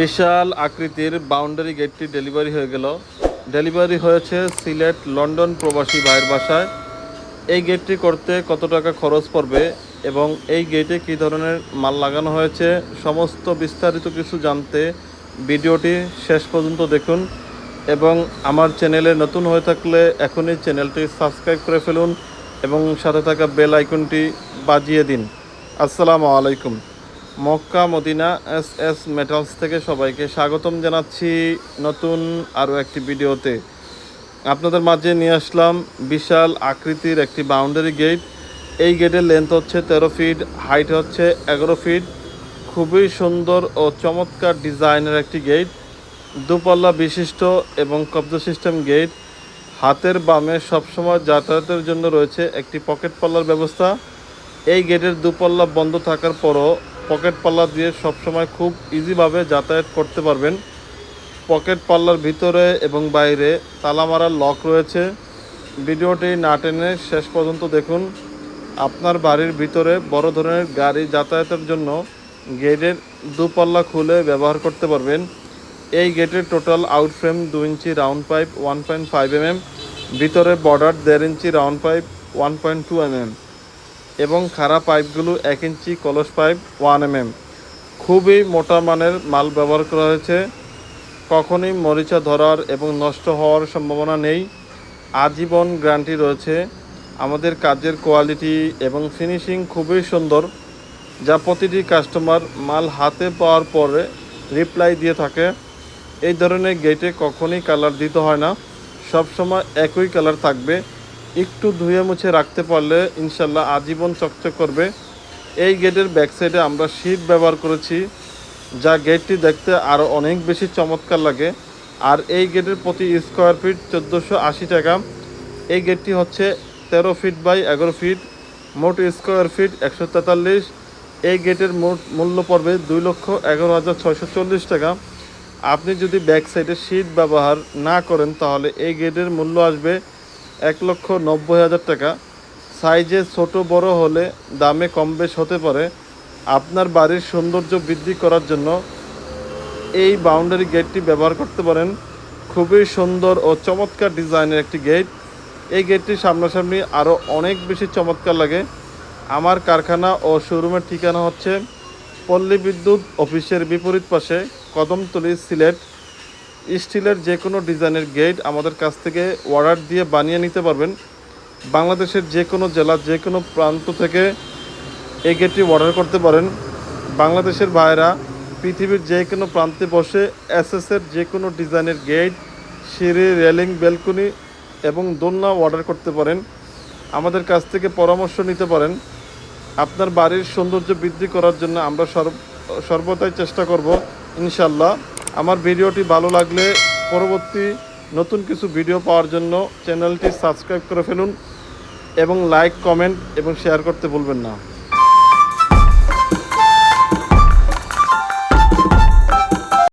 বিশাল আকৃতির বাউন্ডারি গেটটি ডেলিভারি হয়ে গেল। ডেলিভারি হয়েছে সিলেট লন্ডন প্রবাসী ভাইয়ের বাসায়। এই গেটটি করতে কত টাকা খরচ পড়বে এবং এই গেটে কী ধরনের মাল লাগানো হয়েছে, সমস্ত বিস্তারিত কিছু জানতে ভিডিওটি শেষ পর্যন্ত দেখুন এবং আমার চ্যানেলে নতুন হয়ে থাকলে এখনই চ্যানেলটি সাবস্ক্রাইব করে ফেলুন এবং সাথে থাকা বেল আইকনটি বাজিয়ে দিন। আসসালামু আলাইকুম। Mecca, Medina, S S metals থেকে সবাইকে স্বাগতম জানাচ্ছি নতুন আরও একটি ভিডিওতে। আপনাদের মাঝে নিয়ে আসলাম বিশাল আকৃতির একটি বাউন্ডারি গেট এই গেটের লেন্থ হচ্ছে তেরো ফিট হাইট হচ্ছে এগারো ফিট খুবই সুন্দর ও চমৎকার ডিজাইনের একটি গেট দুপাল্লা বিশিষ্ট এবং কব্জা সিস্টেম গেট হাতের বামে সবসময় যাতায়াতের জন্য রয়েছে একটি পকেট পাল্লার ব্যবস্থা। এই গেটের দুপাল্লা বন্ধ থাকার পরও পকেট পাল্লা দিয়ে সবসময় খুব ইজিভাবে যাতায়াত করতে পারবেন। পকেট পাল্লার ভিতরে এবং বাইরে তালা মারার লক রয়েছে। ভিডিওটি না টেনে শেষ পর্যন্ত দেখুন। আপনার বাড়ির ভিতরে বড় ধরনের গাড়ি যাতায়াতের জন্য গেটের দুপাল্লা খুলে ব্যবহার করতে পারবেন। এই গেটের টোটাল আউট ফ্রেম দু inch round pipe one point five MM ভিতরে বর্ডার দেড় inch round pipe one point two MM এবং খারাপ পাইপগুলো এক ইঞ্চি কলস পাইপ, ওয়ান এমএম। খুবই মোটা মানের মাল ব্যবহার করা হয়েছে। কখনই মরিচা ধরার এবং নষ্ট হওয়ার সম্ভাবনা নেই। আজীবন গ্যারান্টি রয়েছে। আমাদের কাজের কোয়ালিটি এবং ফিনিশিং খুবই সুন্দর, যা প্রতিটি কাস্টমার মাল হাতে পাওয়ার পরে রিপ্লাই দিয়ে থাকে। এই ধরনের গেটে কখনই কালার দিতে হয় না। সবসময় একই কালার থাকবে। একটু ধুয়ে মুছে রাখতে পারলে ইনশাল্লাহ আজীবন চকচক করবে। এই গেটের ব্যাক সাইডে আমরা শীট ব্যবহার করেছি, যা গেটটি দেখতে আরও অনেক বেশি চমৎকার লাগে। আর এই গেটের প্রতি স্কোয়ার ফিট চোদ্দোশো আশি টাকা। এই গেটটি হচ্ছে তেরো ফিট বাই এগারো ফিট মোট স্কোয়ার ফিট একশো তেতাল্লিশ। এই গেটের মোট মূল্য পড়বে দুই লক্ষ এগারো হাজার ছয়শো চল্লিশ টাকা। আপনি যদি ব্যাক সাইডে শীট ব্যবহার না করেন, তাহলে এই গেটের মূল্য আসবে এক লক্ষ নব্বই হাজার টাকা। সাইজে ছোট বড় হলে দামে কম বেশ হতে পারে। আপনার বাড়ির সৌন্দর্য বৃদ্ধি করার জন্য এই বাউন্ডারি গেটটি ব্যবহার করতে পারেন। খুবই সুন্দর ও চমৎকার ডিজাইনের একটি গেট। এই গেটটি সামনাসামনি আরও অনেক বেশি চমৎকার লাগে। আমার কারখানা ও শোরুমের ঠিকানা হচ্ছে পল্লী বিদ্যুৎ অফিসের বিপরীত পাশে কদমতলি সিলেট। স্টিলের যে কোনো ডিজাইনের গেট আমাদের কাছ থেকে অর্ডার দিয়ে বানিয়ে নিতে পারবেন। বাংলাদেশের যে কোনো জেলা, যে কোনো প্রান্ত থেকে এই গেটটি অর্ডার করতে পারেন। বাংলাদেশের ভাইরা পৃথিবীর যে কোনো প্রান্তে বসে এসএসের যে কোনো ডিজাইনের গেট, সিঁড়ি, রেলিং, বেলকনি এবং দোলনা অর্ডার করতে পারেন। আমাদের কাছ থেকে পরামর্শ নিতে পারেন। আপনার বাড়ির সৌন্দর্য বৃদ্ধি করার জন্য আমরা সর্ব সর্বদাই চেষ্টা করব ইনশাল্লাহ আমার ভিডিওটি ভালো লাগলে পরবর্তী নতুন কিছু ভিডিও পাওয়ার জন্য চ্যানেলটি সাবস্ক্রাইব করে ফেলুন এবং লাইক, কমেন্ট এবং শেয়ার করতে ভুলবেন না।